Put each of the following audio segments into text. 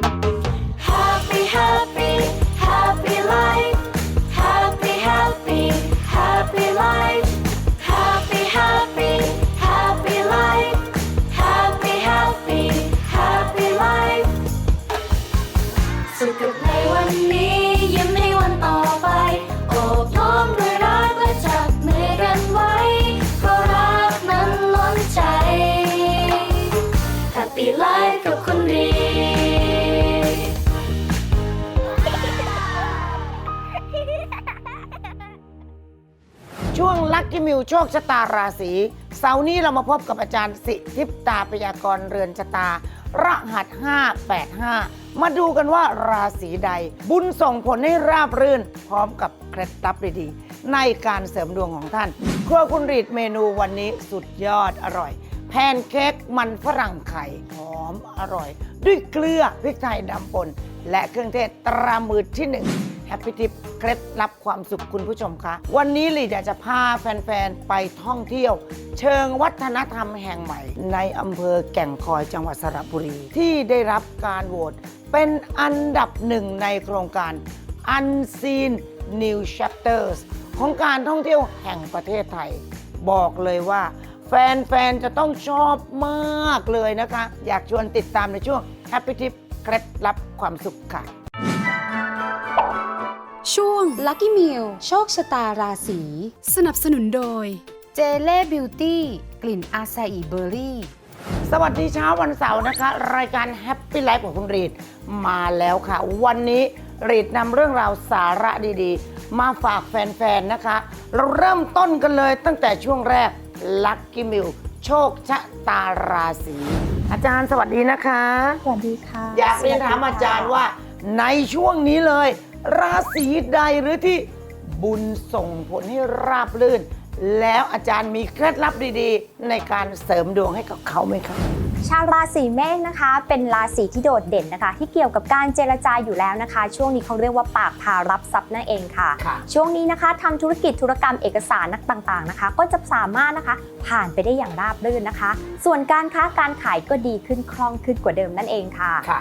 Happy, ช่วงลัคกี้มิวโชคชะตาราศีเสาร์นี้เรามาพบกับอาจารย์สิทิพตาพยากรเรือนชะตา รหัส 585 มาดูกันว่าราศีใด บุญส่งผลให้ราบรื่น พร้อมกับเคล็ดลับดีๆ ในการเสริมดวงของท่าน ครัวคุณรีดเมนูวันนี้สุดยอดอร่อย แพนเค้กมันฝรั่งไข่หอมอร่อย ด้วยเกลือพริกไทยดำป่น และเครื่องเทศตรามือที่หนึ่งแฮปปี้ทิปเคล็ดลับความสุขคุณผู้ชมคะวันนี้ลีอยากจะพาแฟน ๆ ไปท่องเที่ยว เชิงวัฒนธรรมแห่งใหม่ ในอำเภอแก่งคอยจังหวัดสระบุรี ที่ได้รับการโหวตเป็นอันดับหนึ่งในโครงการ Unseen New Chapters ของการท่องเที่ยวแห่งประเทศไทย บอกเลยว่า แฟน ๆ จะต้องชอบมากเลยนะคะ อยากชวนติดตามในช่วง Happy Tip เคล็ดลับความสุขค่ะ ช่วง Lucky Meal โชคชะตาราศี สนับสนุนโดย เจเล่บิวตี้กลิ่นอาซาอิเบอร์รี่ สวัสดีเช้าวันเสาร์นะคะ รายการ Happy Life ของคุณรีดมาแล้วค่ะ วันนี้รีดนำเรื่องราวสาระดีๆ มาฝากแฟนๆนะคะ เราเริ่มต้นกันเลยตั้งแต่ช่วงแรก Lucky m i l โชคชะตาราศี อาจารย์สวัสดีนะคะ สวัสดีค่ะ อยากเรียนถามอาจารย์ว่า ในช่วงนี้เลย ราศีใดหรือที่บุญส่งผลให้ราบรื่น แล้วอาจารย์มีเคล็ดลับดีๆ ในการเสริมดวงให้กับเขาไหมคะ ชาวราศีเมษนะคะ เป็นราศีที่โดดเด่นนะคะ ที่เกี่ยวกับการเจรจาอยู่แล้วนะคะ ช่วงนี้เขาเรียกว่าปากพารับทรัพย์นั่นเองค่ะค่ะ ช่วงนี้นะคะทำธุรกิจธุรกรรมเอกสารนักต่างๆนะคะ ก็จะสามารถนะคะผ่านไปได้อย่างราบรื่นนะคะ ส่วนการค้าการขายก็ดีขึ้นคล่องขึ้นกว่าเดิมนั่นเองค่ะค่ะ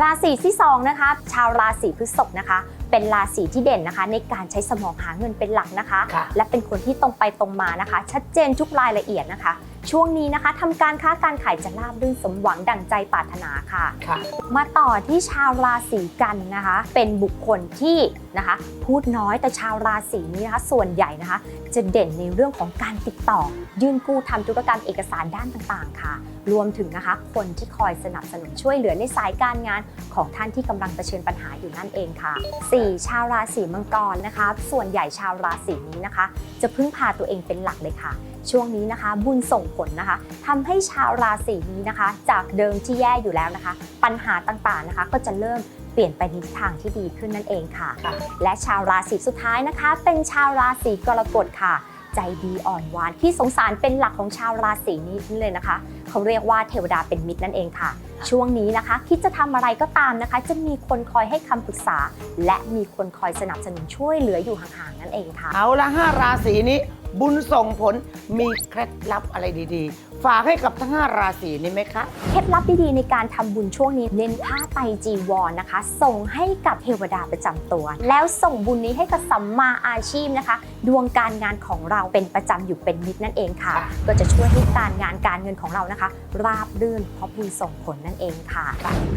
ราศีที่สองนะคะ ชาวราศีพฤษภนะคะเป็นราศีที่เด่นนะคะ ในการใช้สมองหาเงินเป็นหลักนะคะค่ะและเป็นคนที่ตรงไปตรงมานะคะ ชัดเจนทุกรายละเอียดนะคะ ช่วงนี้นะคะทำการค้าการขายจะราบรื่นสมหวังดั่งใจปรารถนาค่ะ ค่ะ มาต่อที่ชาวราศีกันนะคะ เป็นบุคคลที่นะคะพูดน้อยแต่ชาวราศีนี้นะคะส่วนใหญ่นะคะ จะเด่นในเรื่องของการติดต่อ ยื่นกู้ทำธุรกรรมเอกสารด้านต่างๆ ค่ะ รวมถึงนะคะคนที่คอยสนับสนุนช่วยเหลือในสายการงานของท่านที่กำลังเผชิญปัญหาอยู่นั่นเองค่ะ 4. ชาวราศีมังกรนะคะ ส่วนใหญ่ชาวราศีนี้นะคะ จะพึ่งพาตัวเองเป็นหลักเลยค่ะ ช่วงนี้นะคะ บุญส่งผลนะคะทำให้ชาวราศีนี้นะคะ จากเดิมที่แย่อยู่แล้วนะคะ ปัญหาต่างๆนะคะ ก็จะเริ่มเปลี่ยนไปในทิศทางที่ดีขึ้นนั่นเองค่ะค่ะและชาวราศีสุดท้ายนะคะ เป็นชาวราศีกรกฎค่ะ ใจดีอ่อนหวานที่สงสารเป็นหลักของชาวราศีนี้เลยนะคะ เขาเรียกว่าเทวดาเป็นมิตรนั่นเองค่ะ ช่วงนี้นะคะ คิดจะทำอะไรก็ตามนะคะ จะมีคนคอยให้คำปรึกษา และมีคนคอยสนับสนุนช่วยเหลืออยู่ห่างๆนั่นเองค่ะ เอาละห้าราศีนี้บุญส่งผลมีเคล็ดลับอะไรดีๆ ฝากให้กับทั้งห้าราศีนี้ไหมคะ เคล็ดลับดีๆ ในการทำบุญช่วงนี้เน้นผ้าไตรจีวรนะคะ ส่งให้กับเทวดาประจำตัว แล้วส่งบุญนี้ให้กับสัมมาอาชีพนะคะ ดวงการงานของเราเป็นประจำอยู่เป็นนิดนั่นเองค่ะค่ะ ก็จะช่วยให้การงานการเงินของเรานะคะราบรื่นเพราะบุญส่งผลนั่นเองค่ะ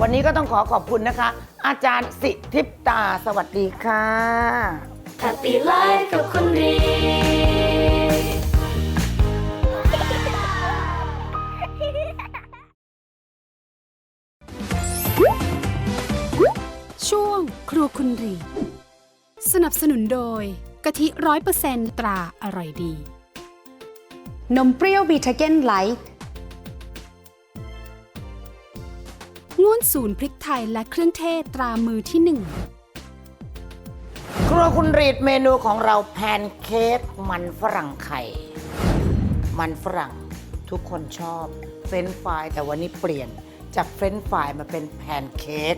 วันนี้ก็ต้องขอขอบคุณนะคะ อาจารย์สิทิพตาสวัสดีค่ะ Happy Life กับคุณรีช่วงครัวคุณรี สนับสนุนโดยกะทิร้อยเปอร์เซนตราอร่อยดี นมเปรี้ยวบีทาเกนไลท์ ง่วนศูนย์พริกไทยและเครื่องเทศตรามือที่หนึ่ง ครัวคุณรีดเมนูของเราแพนเค้กมันฝรั่งไข่ มันฝรั่งทุกคนชอบเฟรนช์ฟรายแต่วันนี้เปลี่ยนจากเฟรนช์ฟรายมาเป็นแพนเค้ก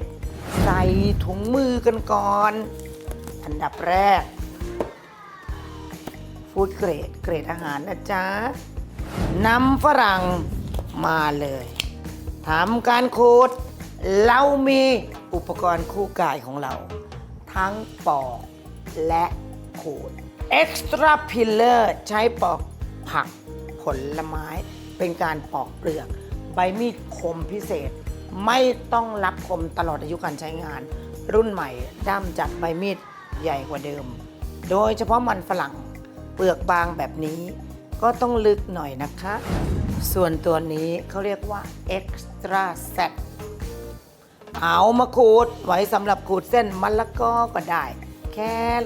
ใส่ถุงมือกันก่อน อันดับแรก ฟู้ดเกรดเกรดอาหารนะจ๊ะนำฝรั่งมาเลยทำการขูด เรามีอุปกรณ์คู่กายของเรา ทั้งปอกและขูด Extra Pillar ใช้ปอกผักผลไม้ เป็นการปอกเปลือก ใบมีดคมพิเศษ ไม่ต้องรับคมตลอดอายุการใช้งาน รุ่นใหม่ด้ามจัดใบมีดใหญ่กว่าเดิม โดยเฉพาะมันฝรั่งเปลือกบางแบบนี้ ก็ต้องลึกหน่อยนะคะ ส่วนตัวนี้เขาเรียกว่า Extra Set เอามาขูดไว้สำหรับขูดเส้นมะละกอก็ได้ แค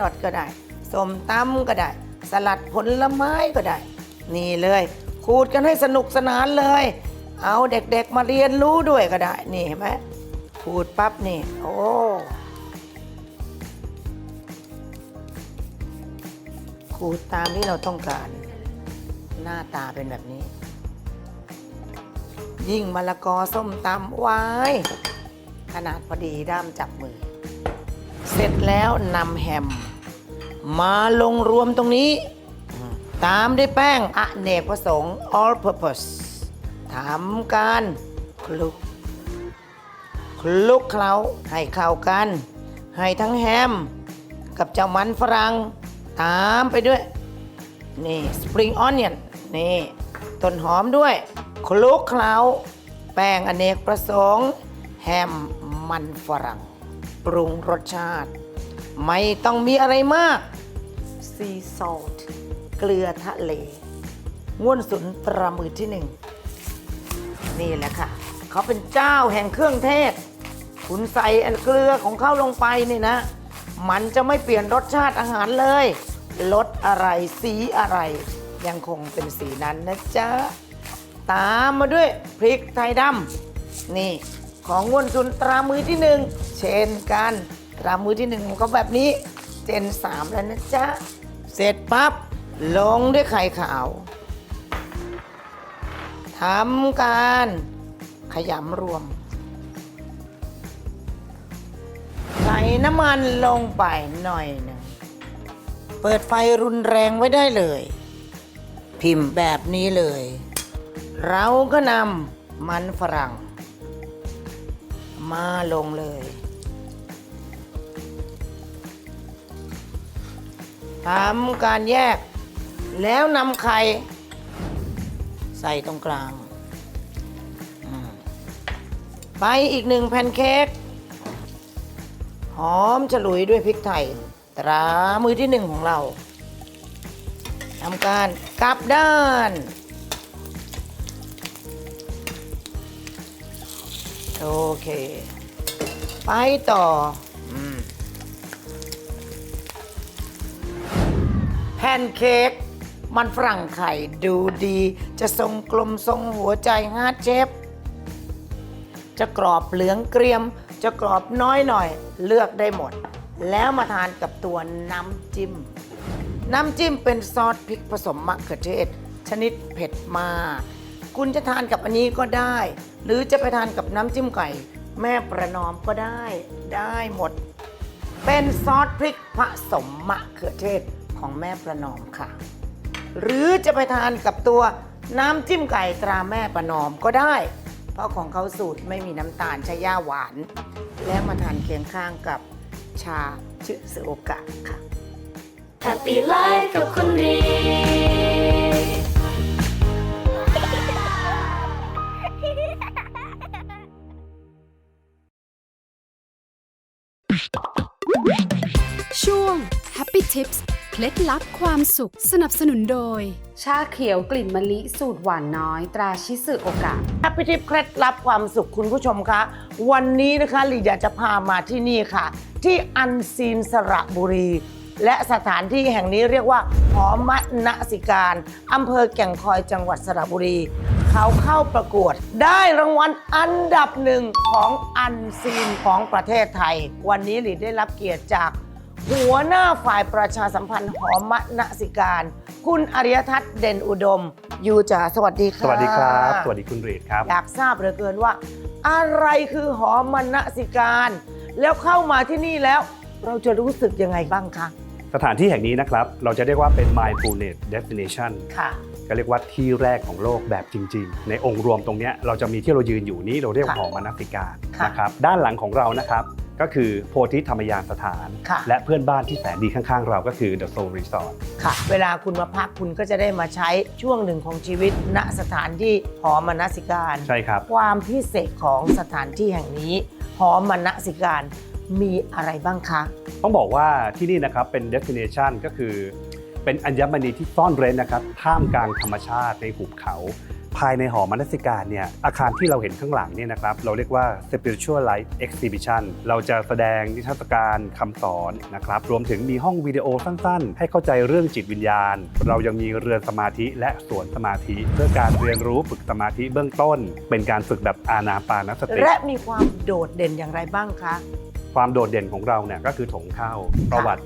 รอทก็ได้ส้มตำก็ได้ สลัดผลไม้ก็ได้ นี่เลย ขูดกันให้สนุกสนานเลย เอาเด็กๆมาเรียนรู้ด้วยก็ได้ นี่เห็นไหมขูดปั๊บนี่ โอ้ขูดตามที่เราต้องการ หน้าตาเป็นแบบนี้ ยิ่งมะละกอส้มตำไว้ ขนาดพอดีด้ามจับมือ เสร็จแล้วนำแฮม มาลงรวมตรงนี้ ตามด้วยแป้งอเนกประสงค์ all purpose ทำการคลุก คลุกเคล้าให้เข้ากัน ให้ทั้งแฮม กับเจ้ามันฝรั่งตามไปด้วย นี่ spring onion นี่ต้นหอมด้วย คลุกเคล้า แป้งอเนกประสงค์ แฮมมันฝรั่ง ปรุงรสชาติ ไม่ต้องมีอะไรมาก sea salt เกลือทะเลง่วนสุนตรามือที่หนึ่ง นี่แหละค่ะ เขาเป็นเจ้าแห่งเครื่องเทศ คุณใส่เกลือของเขาลงไปนี่นะ มันจะไม่เปลี่ยนรสชาติอาหารเลยรสอะไรสีอะไร ยังคงเป็นสีนั้นนะจ๊ะ ตามมาด้วยพริกไทยดำนี่ ของง่วนซุนตรามือที่หนึ่งเช่นกันตรามือที่หนึ่งของเขาแบบนี้เจนสามแล้วนะจ๊ะ เสร็จปั๊บลงด้วยไข่ขาวทำการขยำรวม ใส่น้ำมันลงไปหน่อยหนึ่งเปิดไฟรุนแรงไว้ได้เลย พิมพ์แบบนี้เลย เราก็นำมันฝรั่ง มาลงเลยทำการแยก แล้วนำไข่ใส่ตรงกลางไปอีกหนึ่งแผ่นเค้กหอมฉลุยด้วยพริกไทย ตรามือที่หนึ่งของเราทำการกลับด้าน โอเค ไปต่ออมแพนเค้กมันฝรั่งไข่ดูดี จะทรงกลมทรงหัวใจฮาร์ดเชฟจะกรอบเหลืองเกรียม จะกรอบน้อยหน่อย เลือกได้หมด แล้วมาทานกับตัวน้ำจิ้ม น้ำจิ้มเป็นซอสพริกผสมมะเขือเทศ ชนิดเผ็ดมาก คุณจะทานกับอันนี้ก็ได้ หรือจะไปทานกับน้ำจิ้มไก่ แม่ประนอมก็ได้ได้หมด เป็นซอสพริกผสมมะเขือเทศของแม่ประนอมค่ะ หรือจะไปทานกับตัวน้ำจิ้มไก่ตราแม่ประนอมก็ได้ เพราะของเขาสูตรไม่มีน้ำตาลใช้ย่าหวาน และมาทานเคียงข้างกับชาชื่อสโอกะค่ะ Happy Life กับคุณ Happy Tips เคล็ดลับความสุขสนับสนุนโดย ชาเขียวกลิ่นมะลิสูตรหวานน้อย ตราชิสึโอกะ แฮปปี้ทิปเคล็ดลับความสุขคุณผู้ชมคะ วันนี้นะคะลีอยากจะพามาที่นี่ค่ะ ที่อันซีนสระบุรี และสถานที่แห่งนี้เรียกว่าหอมนสิการอำเภอแก่งคอยจังหวัดสระบุรี เขาเข้าประกวด ได้รางวัลอันดับหนึ่งของอันซีนของประเทศไทย วันนี้ลีได้รับเกียรติจาก หัวหน้าฝ่ายประชาสัมพันธ์หอมนสิการ คุณอริยทัศน์เด่นอุดม อยู่จ๋าสวัสดีค่ะสวัสดีครับ สวัสดีคุณเรศครับ อยากทราบเหลือเกินว่า อะไรคือหอมนสิการ แล้วเข้ามาที่นี่แล้ว เราจะรู้สึกยังไงบ้างคะสถานที่แห่งนี้นะครับ เราจะเรียกว่าเป็น mindfulness destination ค่ะ กก็เรียกว่าที่แรกของโลกแบบจริง ๆ ในองค์รวมตรงเนี้ยเราจะมีที่เรายืนอยู่นี้เราเรียกว่าค่ะหอมนสิการค่ะนะครับด้านหลังของเรานะครับก็คือโพธิธรรมยานสถานค่ะและเพื่อนบ้านที่แสนดีข้างๆ เราก็คือ The Soul Resort ค่ะ เวลาคุณมาพักคุณก็จะได้มาใช้ช่วงหนึ่งของชีวิตณสถานที่หอมนสิการใช่ครับ ความพิเศษของสถานที่แห่งนี้หอมนสิการมีอะไรบ้างคะ ต้องบอกว่าที่นี่นะครับเป็น destination ก็คือ เป็นอัญมณีที่ซ่อนเร้นนะครับท่ามกลางธรรมชาติในหุบเขา ภายในหอมนสิการเนี่ยอาคารที่เราเห็นข้างหลังเนี่ยนะครับเราเรียกว่า spiritual light exhibition เราจะแสดงนิทรรศการคำสอนนะครับรวมถึงมีห้องวิดีโอสั้นๆ ให้เข้าใจเรื่องจิตวิญญาณ เรายังมีเรือนสมาธิและสวนสมาธิ เพื่อการเรียนรู้ฝึกสมาธิเบื้องต้น เป็นการฝึกแบบอานาปานสติและมีความโดดเด่นอย่างไรบ้างคะความโดดเด่นของเราเนี่ยก็คือถงเข้าประวัติ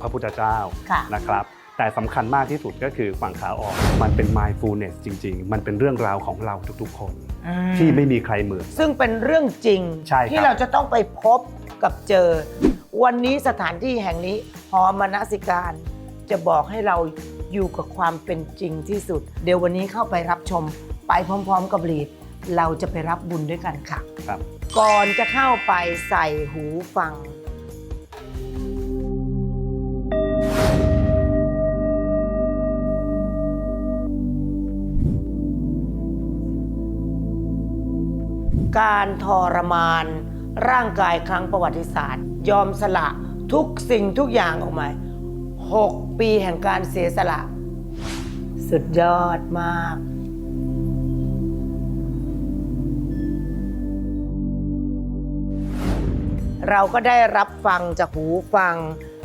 พระพุทธเจ้าค่ะนะครับ แต่สำคัญมากที่สุดก็คือฝั่งขาออกมันเป็น mindfulness จริง ๆ มันเป็นเรื่องราวของเราทุกๆ คน ที่ไม่มีใครเหมือน ซึ่งเป็นเรื่องจริงใช่ครับที่เราจะต้องไปพบกับเจอ วันนี้สถานที่แห่งนี้หอมนสิการ จะบอกให้เราอยู่กับความเป็นจริงที่สุด เดี๋ยววันนี้เข้าไปรับชมไปพร้อม ๆ กับลีดเราจะไปรับบุญด้วยกันค่ะครับ ก่อนจะเข้าไปใส่หูฟัง การทรมาน ร่างกายครั้งประวัติศาสตร์ ยอมสละทุกสิ่งทุกอย่างออกมา6ปีแห่งการเสียสละ สุดยอดมากเราก็ได้รับฟังจากหูฟัง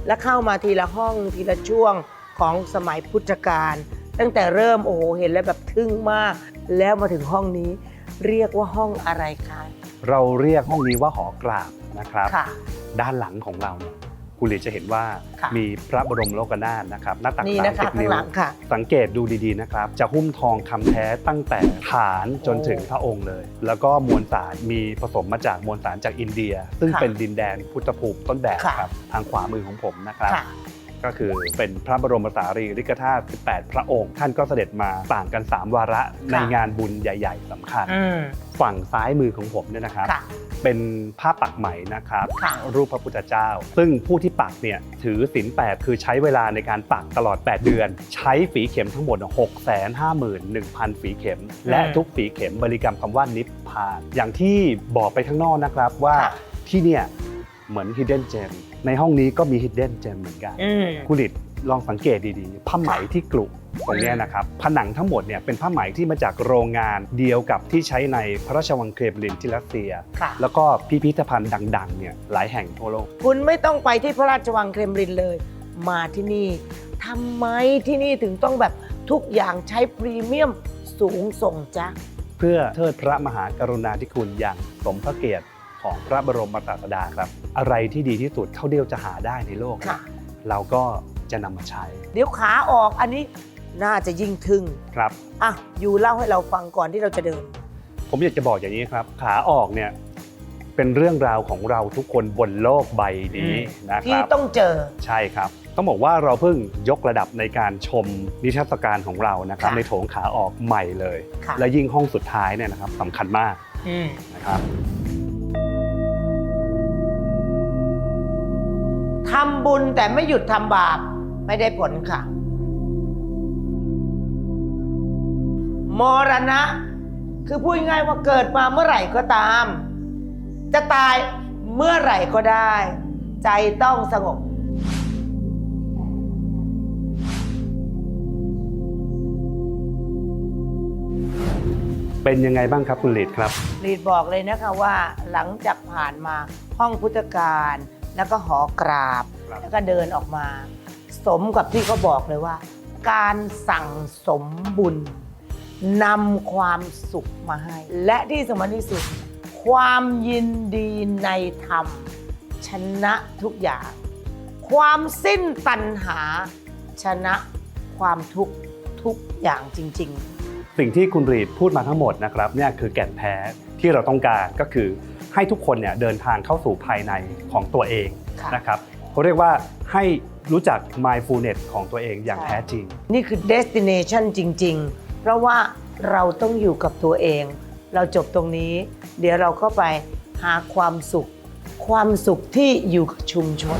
และเข้ามาทีละห้องทีละช่วงของสมัยพุทธกาลตั้งแต่เริ่มโอ้โหเห็นแล้วแบบทึ่งมาก แล้วมาถึงห้องนี้ เรียกว่าห้องอะไรคะเราเรียกห้องนี้ว่าหอกราบนะครับ ค่ะ ด้านหลังของเราเนี่ยคุณหลีจะเห็นว่าค่ะ มีพระบรมโลกนาถนะครับ หน้าตักนี่สามนะคะสิบข้างนิ้ว หลังค่ะ สังเกตดูดีๆนะครับ จะหุ้มทองคำแท้ตั้งแต่ฐานจนถึงพระองค์เลย แล้วก็มวลสารมีผสมมาจากมวลสารจากอินเดีย ซึ่งค่ะเป็นดินแดนพุทธภูมิต้นแบบค่ะ ครับทางขวามือของผมนะครับ ค่ะ ก็คือเป็นพระบรมสารีริกธาตุ18 พระองค์ ท่านก็เสด็จมาต่างกัน 3 วาระในงานบุญใหญ่ ๆสำคัญอืมฝั่งซ้ายมือของผมเนี่ยนะครับค่ะเป็นผ้าปักไหมนะครับค่ะรูปพระพุทธเจ้า ซึ่งผู้ที่ปักเนี่ยถือศีล8คือใช้เวลาในการปักตลอด 8 เดือน ใช้ฝีเข็มทั้งหมด 6 5 1 0 0 0 ฝีเข็ม และทุกฝีเข็มบริกรรมคำว่านิพพาน อย่างที่บอกไปข้างนอกนะครับว่าค่ะที่เนี่ยเหมือน hidden gem ในห้องนี้ก็มี hidden gem เหมือนกันอืมกุลิตลองสังเกตดีๆ ผ้าไหมที่กลุตรงเนี้ยนะครับ ผนังทั้งหมดเนี่ยเป็นผ้าไหมที่มาจากโรงงานเดียวกับที่ใช้ในพระราชวังเครมลินที่รัสเซีย ค่ะ แล้วก็พิพิธภัณฑ์ดังๆเนี่ยหลายแห่งทั่วโลก คุณไม่ต้องไปที่พระราชวังเครมลินเลย มาที่นี่ทำไมที่นี่ถึงต้องแบบทุกอย่างใช้พรีเมียมสูงส่งจ๊ะเพื่อเทิดพระมหากรุณาธิคุณอย่างสมพระเกียรติ ของพระบรมศาสดาครับ อะไรที่ดีที่สุดเท่าเดียวจะหาได้ในโลกค่ะ เราก็จะนำมาใช้เดี๋ยวขาออกอันนี้น่าจะยิ่งทึ่งครับ อะอยู่เล่าให้เราฟังก่อนที่เราจะเดิน ผมอยากจะบอกอย่างนี้ครับ ขาออกเนี่ยเป็นเรื่องราวของเราทุกคนบนโลกใบนี้นะคที่รับ ต้องเจอ ใช่ครับ ต้องบอกว่าเราเพิ่งยกระดับในการชมนิทรรศการของเรานะครับ ค่ะ ในโถงขาออกใหม่เลย ค่ะและยิ่งห้องสุดท้ายเนี่ยนะครับสำคัญมากอืมนะครับำบุญแต่ไม่หยุดทำบาปไม่ได้ผลค่ะ มรณะ คือพูดง่ายๆว่าเกิดมาเมื่อไหร่ก็ตาม จะตายเมื่อไหร่ก็ได้ ใจต้องสงบ เป็นยังไงบ้างครับคุณลิดครับรีดบอกเลยนะคะว่าหลังจากผ่านมาห้องพุทธการ แล้วก็หอกราบ ครับ แล้วก็เดินออกมา สมกับที่เขาบอกเลยว่า การสั่งสมบุญนำความสุขมาให้ และที่สำคัญที่สุด ความยินดีในธรรม ชนะทุกอย่าง ความสิ้นตัณหา ชนะความทุกข์ทุกอย่างจริง ๆ สิ่งที่คุณรีดพูดมาทั้งหมดนะครับเนี่ยคือแก่นแท้ที่เราต้องการก็คือ ให้ทุกคนเนี่ยเดินทางเข้าสู่ภายในของตัวเองค่ะนะครับเขาเรียกว่าให้รู้จัก mindfulness ของตัวเองอย่างใช่แท้จริง นี่คือ destination จริง ๆ เพราะว่าเราต้องอยู่กับตัวเอง เราจบตรงนี้ เดี๋ยวเราก็ไปหาความสุข ความสุขที่อยู่กับชุมชน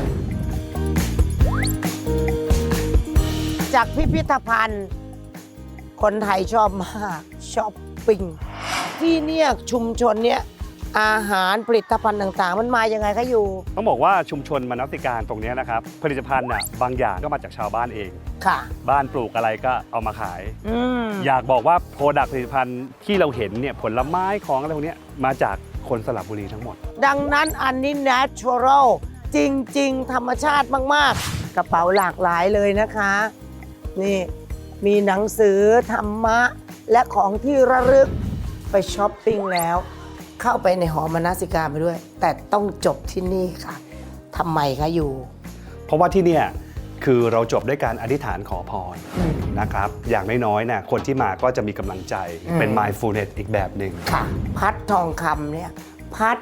จากพิพิธภัณฑ์ คนไทยชอบมากช้อปปิ้งที่เนี่ยชุมชนเนี่ย อาหารผลิตภัณฑ์ต่างๆ มันมายังไงคะอยู่ ต้องบอกว่าชุมชนมนสิการตรงเนี้ยนะครับ ผลิตภัณฑ์น่ะบางอย่างก็มาจากชาวบ้านเอง ค่ะ บ้านปลูกอะไรก็เอามาขาย อืมอยากบอกว่าโปรดักต์ผลิตภัณฑ์ที่เราเห็นเนี่ยผลไม้ของอะไรพวกเนี้ยมาจากคนสระบุรีทั้งหมด ดังนั้นอันนี้ natural จริง ๆ ธรรมชาติมาก ๆ กระเป๋าหลากหลายเลยนะคะ นี่มีหนังสือธรรมะ และของที่ระลึกไปช้อปปิ้งแล้ว เข้าไปในหอมนสิการไปด้วย แต่ต้องจบที่นี่ค่ะทำไมคะอยู่ เพราะว่าที่เนี่ยคือเราจบด้วยการอธิษฐานขอพรอืมนะครับ อย่างน้อยๆนะคนที่มาก็จะมีกำลังใจอืมเป็น mindfulness อีกแบบหนึ่งค่ะ พัดทองคำเนี่ยพัด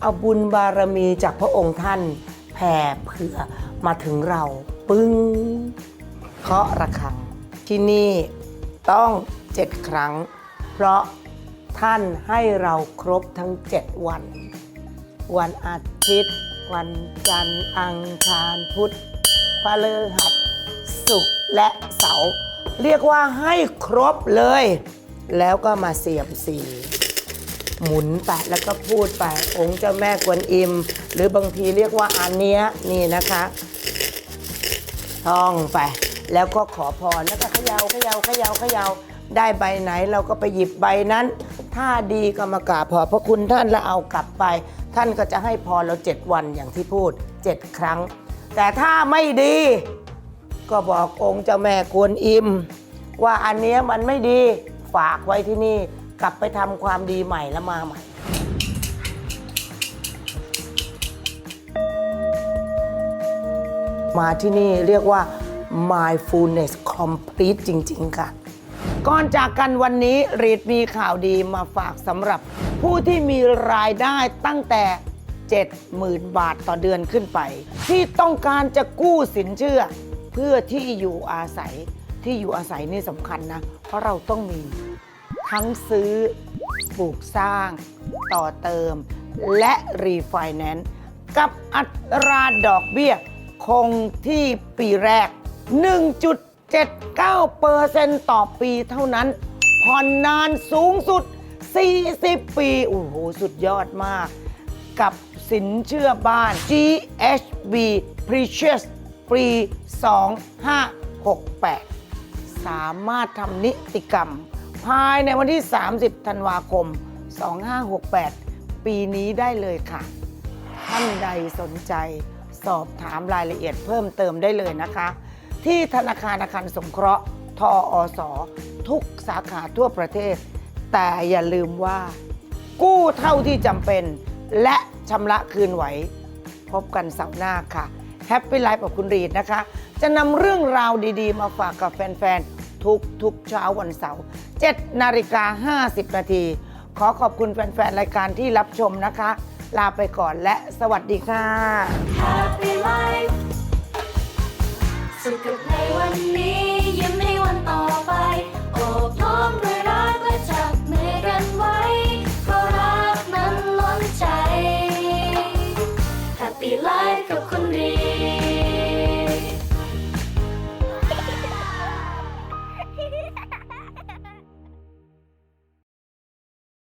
เอาบุญบารมีจากพระองค์ท่านแผ่เผื่อมาถึงเราปึ้งเคาะระฆังที่นี่ต้องเจ็ดครั้ง เพราะ ท่านให้เราครบทั้งเจ็ดวัน วันอาทิตย์ วันจันทร์ อังคารพุธพฤหัสศุกร์และเสาร์เรียกว่าให้ครบเลย แล้วก็มาเสียมสีหมุนไปแล้วก็พูดไป องค์เจ้าแม่กวนอิม หรือบางทีเรียกว่าอันเนี้ยนี่นะคะท่องไป แล้วก็ขอพรแล้วก็เขยา่าเขยา่าเขยา่าเขยา่าได้ใบไหนเราก็ไปหยิบใบนั้น ถ้าดีก็มากราบขอบพระคุณท่านแล้วเอากลับไป ท่านก็จะให้พรเราเจ็ดวันอย่างที่พูดเจ็ดครั้ง แต่ถ้าไม่ดี ก็บอกองค์เจ้าแม่กวนอิม ว่าอันเนี้ยมันไม่ดีฝากไว้ที่นี่กลับไปทำความดีใหม่แล้วมาใหม่มาที่นี่เรียกว่า mindfulness complete จริง ๆ ค่ะ ก่อนจากกันวันนี้รีดมีข่าวดีมาฝากสำหรับผู้ที่มีรายได้ตั้งแต่ 70,000 บาทต่อเดือนขึ้นไป ที่ต้องการจะกู้สินเชื่อ เพื่อที่อยู่อาศัยที่อยู่อาศัยนี่สำคัญนะ เพราะเราต้องมีทั้งซื้อปลูกสร้าง ต่อเติม และรีไฟแนนซ์กับอัตราดอกเบี้ย คงที่ปีแรก 79%ต่อปีเท่านั้น ผ่อนนานสูงสุด 40 ปี โอ้โห สุดยอดมาก กับสินเชื่อบ้าน GHB Precious ปี 2568 สามารถทำนิติกรรม ภายในวันที่ 30 ธันวาคม 2568 ปีนี้ได้เลยค่ะ ท่านใดสนใจสอบถามรายละเอียดเพิ่มเติมได้เลยนะคะ ที่ธนาคารอาคารสงเคราะห์ทออสทุกสาขาทั่วประเทศ แต่อย่าลืมว่า กู้เท่าที่จำเป็น และชำระคืนไหว พบกันเสาร์หน้าค่ะแฮปปี้ไลฟ์กับคุณรีดนะคะ จะนำเรื่องราวดีๆ มาฝากกับแฟนๆ ทุกทุกๆเช้าวันเสาร์7นาฬิกา50 นาที ขอขอบคุณแฟนๆ รายการที่รับชมนะคะ ลาไปก่อนและสวัสดีค่ะ Happy Life สุขกับในวันนี้ยิ้มในวันต่อไป โอบล้อมด้วยรักและจับมือกันไว้ เพราะรักนั้นล้นใจ Happy Life กับคนดี